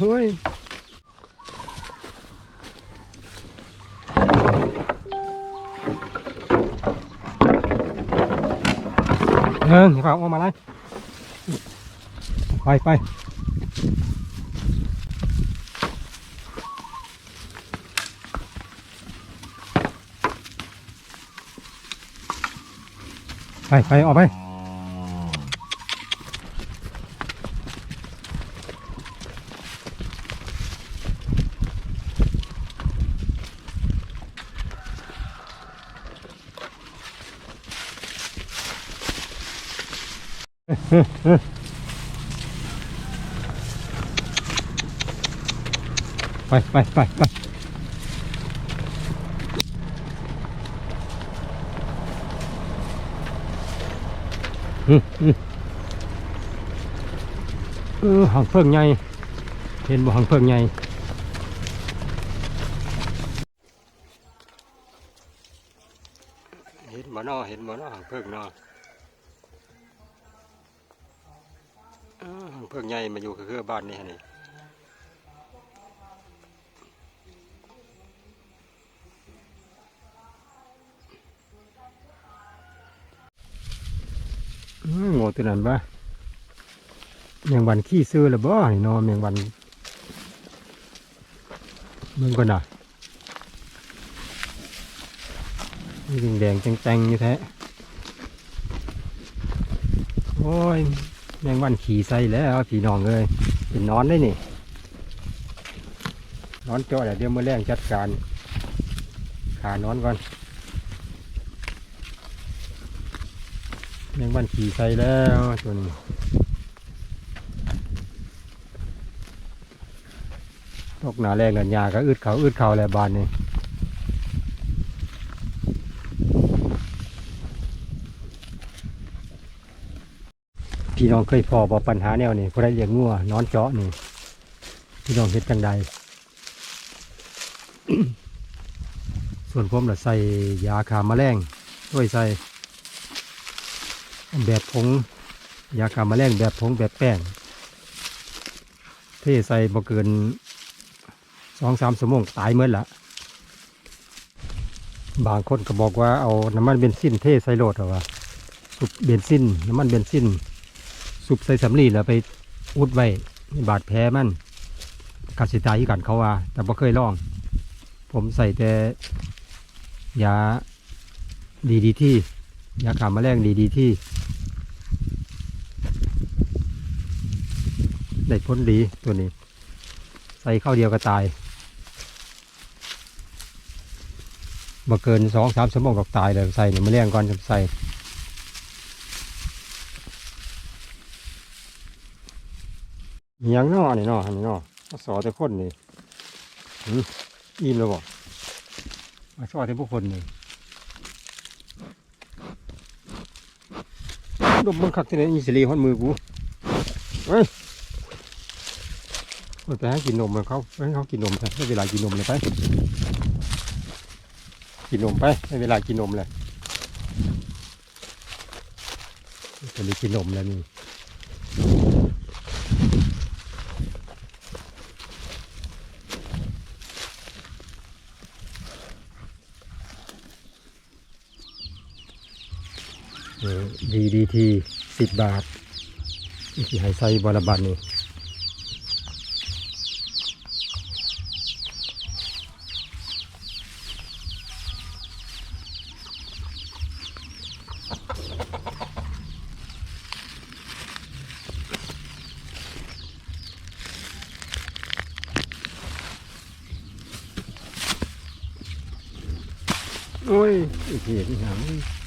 เฮ้ยเออเขาเอามาเลยไปไปไปไปออกไป ไปไปไปไปอืมอืมเออหางเพิ่งใหญ่เห็นบ่หางเพิ่งใหญ่เห็นบ่นอเห็นบ่นอหางเพิ่งนอ เพิ่งใหญ่มาอยู่คือบ้านนี่ฮะนี่โง่ตัวนั้นปะแมงวันขี้ซื้อหรือบ่นี่เนาะแมงวันเมืองก่อนน่ะนี่แดงแจงๆอยู่แท้โอ้ย แมงวันขี่ใส่แล้วพี่น้องเลยเป็นนอนได้นี่นอนเจาะเดี๋ยวเดี๋ยวมื่อแรงจัดการ ขานอนก่อนแมงวันขี่ใส่แล้วตัวนี้ตกหนาแรงกันยาก็อึดเขาอึดเขาแหละบานนี่ พี่น้องเคยพอบอกปัญหาแนวนี่พอได้เลี้ยงงัวนอนเจาะนี่ พี่น้องเฮ็ดจังใดส่วนผมเราใส่ยาขามแมลงด้วยใส่แบบผงยาฆ่าแมลงแบบผงแบบแป้งเทใส่บ่เกินสองสามชั่วโมงตายเมื่อละบางคนก็บอกว่าเอาน้ำมันเบนซินเทใส่โลดเหรอวะสุบเบนซินน้ำมันเบนซิน สุบใส่สำลีแล้วไปอุดไว้บาดแผลมันกัดสิตายที่กันเขาว่า แต่บ่เคยลอง ผมใส่แต่ยาดีดีที่ยาฆ่าแมลงดีดีที่ได้ผลดีตัวนี้ ใส่เข้าเดียวก็ตายบ่เกินสองสามชั่วโมงก็ตายเลยใส่เนี่ยแมลงก่อนใส่ มียงนอนี่นออันนี้นอมาสอแต่คนนี่หืมอิ่มแล้วบอกมาสอแต่พวกคนนี่ดมมึงคักที่ไหนอีสิลีฮอดมือกูเฮ้ยไปให้กินนมเลยเขาไปให้เขากินนมไปได้เวลากินนมเลยไป กินนมไปได้เวลากินนมเลยจะมีกินนมแล้วนี่ดีดี ทีสิบบาทอีกที่ให้ใส่บอลบันนี่โอ้ยอีกทีนี่หาง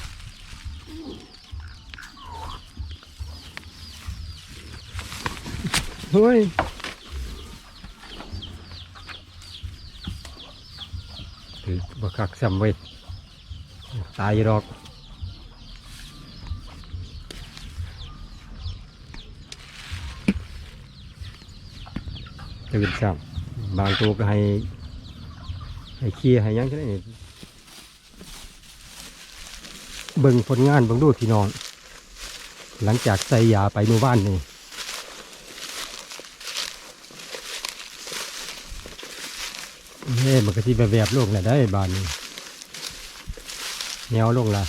เฮ้ยถือบักคักซ้ำไว้ยตายอยู่ดอกตื่นซ้ำบางตัวก็ให้ ให้เคลียร์ให้ยังจะได้นี่เบิ่งผลงานเบิ่งดูพี่น้อง หลังจากใส่ยาไปหมู่บ้านนี่ เฮ้มันก็ที่แบบๆลงแหละได้บานนี้เหนียวลงละ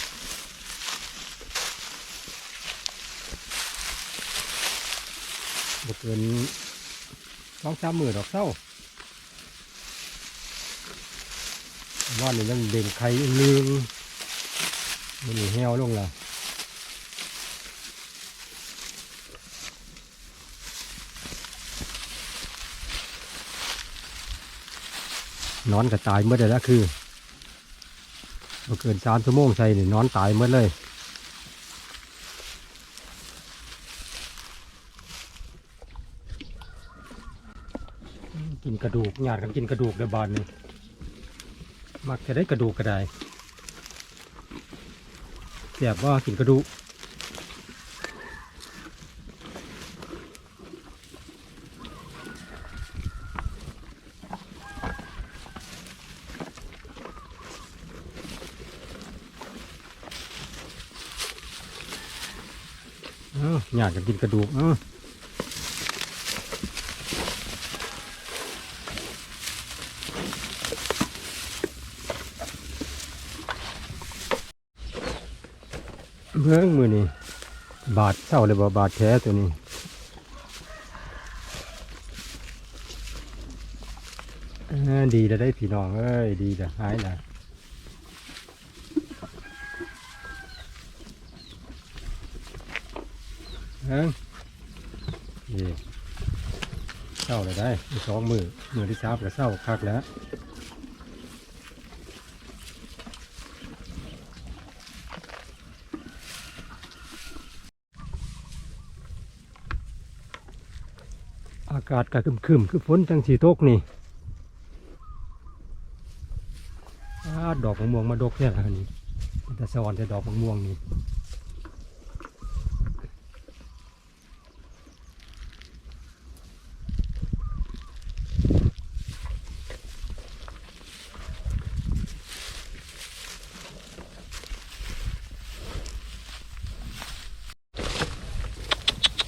บ่เกินสองสามหมื่นดอกเศร้าว่านี่ยังเด่งไข่ลึงมันนี่เหี่ยวลงละ นอนก็ตายเมื่อใดแล้วคือบ่เกินสามชั่วโมงใส่นี่นอนตายเมื่อเลยกินกระดูกญาติกันกินกระดูกเดบานนี่มักจะได้กระดูกก็ได้เสียบว่ากินกระดูก อ้ากันกินกระดูกเอ้าเบิ่งมือนี่บาดเศร้าเลยบ่บาดแผลตัวนี้ดีแล้วได้พี่น้องเอ้ยดีแล้วหายแล้ว เอ้งนี่เศร้าเลยได้อีสองมือมือที่สามก็เศร้าคักแล้วอากาศก็ครึมคือฝนจังสีตกนี่อาดอกมะม่วงมาดกเนี่ยล่ะนี่แต่สอนแต่ดอกมะม่วงนี่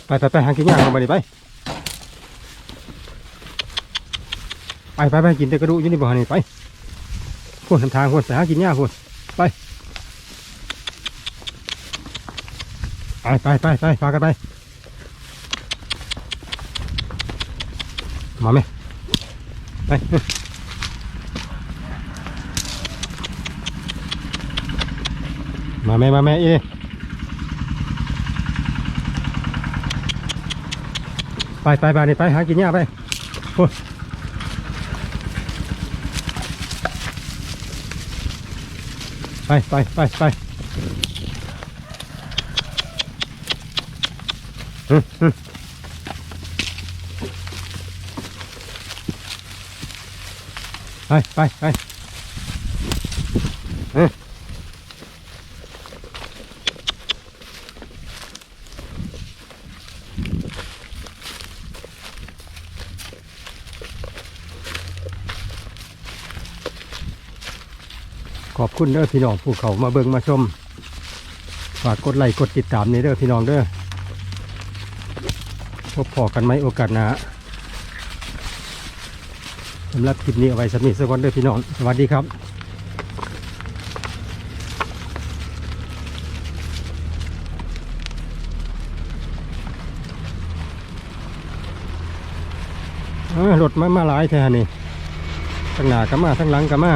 ไปไปไปหากินย่างลงไปดิไปไปไปไปกินแต่กระดูกอยู่นี่บ่ฮะนี่ไปพุ่นทำทางพุ่นไปหากินหญ้าพุ่นไปไปไปไปไปพากันไปมาไหมไปมาแม่มาแม่เอ ไปไปไปนี่ไปหากินหญ้าไปพุ่นไปไปไปไปอืมอืมไปไปไป ขอบคุณเด้อพี่น้องผู้เขามาเบิ่งมาชม ฝากกดไลค์กดติดตามนี่เด้อพี่น้องเด้อพบพอกันไหมโอกาสหน้าสำหรับคลิปนี้เอาไว้สำนีสักวันเด้อพี่น้อง สวัสดีครับ้รถมามาหลายแท้นี่ทั้งหน้าก็มาทั้งหลังก็มา